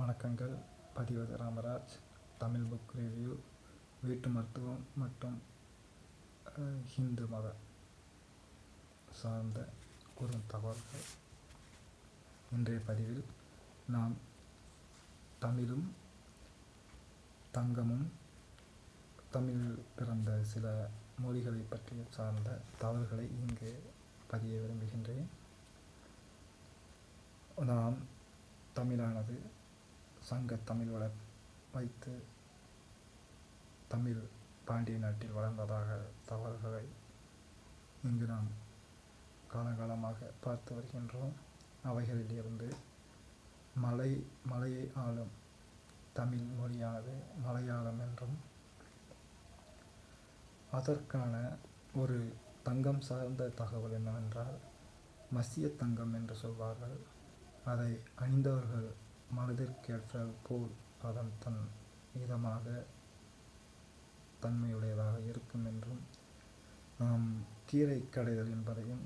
வணக்கங்கள். பதிவது Ramaraj Tamil book review வீட்டு மருத்துவம் மற்றும் ஹிந்து மத சார்ந்த கூறும் தகவல்கள். இன்றைய பதிவில் நாம் தமிழும் தங்கமும் தமிழில் பிறந்த சில மொழிகளை பற்றிய சார்ந்த தகவல்களை இங்கு பதிய விரும்புகின்றேன். நாம் தமிழானது சங்க தமிழ் வள வைத்து தமிழ் பாண்டிய நாட்டில் வளர்ந்ததாக தகவல்களை இங்கு நாம் காலகாலமாக பார்த்து வருகின்றோம். அவைகளில் இருந்து மலை மலையை ஆளும் தமிழ் மொழியானது மலையாளம் என்றும் அதற்கான ஒரு தங்கம் சார்ந்த தகவல் என்னவென்றால் மசிய தங்கம் என்று சொல்வார்கள். அதை அணிந்தவர்கள் மனதிற்கேற்ற போல் அதன் தன் இதமாக தன்மையுடையதாக இருக்கும் என்றும் நாம் கீரை கடைதல் என்பதையும்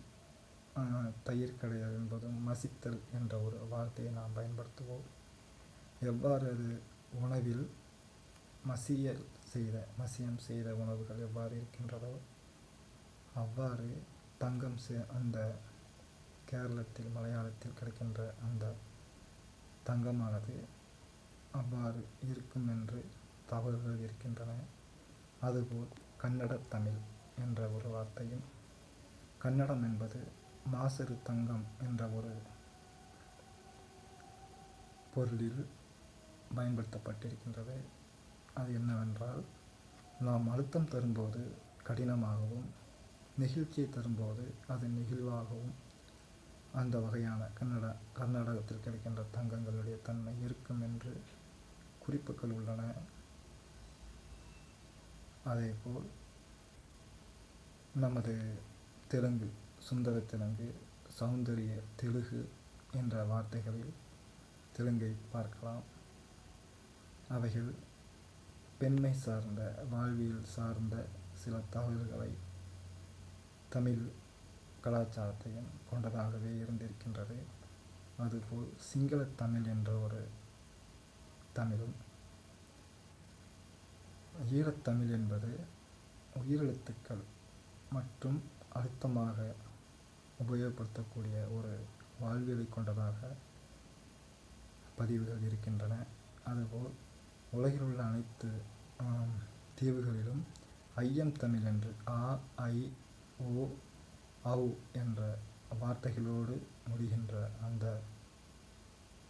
தயிர் கடைதல் என்பதும் மசித்தல் என்ற ஒரு வார்த்தையை நாம் பயன்படுத்துவோம். எவ்வாறு அது உணவில் மசியல் செய்த மசியம் செய்த உணவுகள் எவ்வாறு இருக்கின்றதோ அவ்வாறு தங்கம் சே அந்த கேரளத்தில் மலையாளத்தில் கிடைக்கின்ற அந்த தங்கமானது அவ்வாறு இருக்கும் என்று தவறுகள் இருக்கின்றன. அதுபோல் கன்னட தமிழ் என்ற ஒரு வார்த்தையும் கன்னடம் என்பது மாசறு தங்கம் என்ற ஒரு பொருளில் பயன்படுத்தப்பட்டிருக்கின்றது. அது என்னவென்றால் நாம் அழுத்தம் தரும்போது கடினமாகவும் நெகிழ்ச்சியை தரும்போது அது நெகிழ்வாகவும் அந்த வகையான கன்னட கர்நாடகத்தில் கிடைக்கின்ற தங்கங்களுடைய தன்மை இருக்கும் என்று குறிப்புகள் உள்ளன. அதேபோல் நமது தெலுங்கு சுந்தர தெலுங்கு சௌந்தரிய தெலுகு என்ற வார்த்தைகளில் தெலுங்கை பார்க்கலாம். அவைகள் பெண்மை சார்ந்த வாழ்வியல் சார்ந்த சில தகவல்களை தமிழ் கலாச்சாரத்தையும் கொண்டதாகவே இருந்திருக்கின்றது. அதுபோல் சிங்கள தமிழ் என்ற ஒரு தமிழும் ஈழத்தமிழ் என்பது உயிரெழுத்துக்கள் மற்றும் அழுத்தமாக உபயோகப்படுத்தக்கூடிய ஒரு வாழ்வியலை கொண்டதாக பதிவுகள் இருக்கின்றன. அதுபோல் உலகில் உள்ள அனைத்து தீவுகளிலும் ஐயம் தமிழ் என்று ஆ ஐ ஓ ஔ என்ற வார்த்தைகளோடு முடிகின்ற அந்த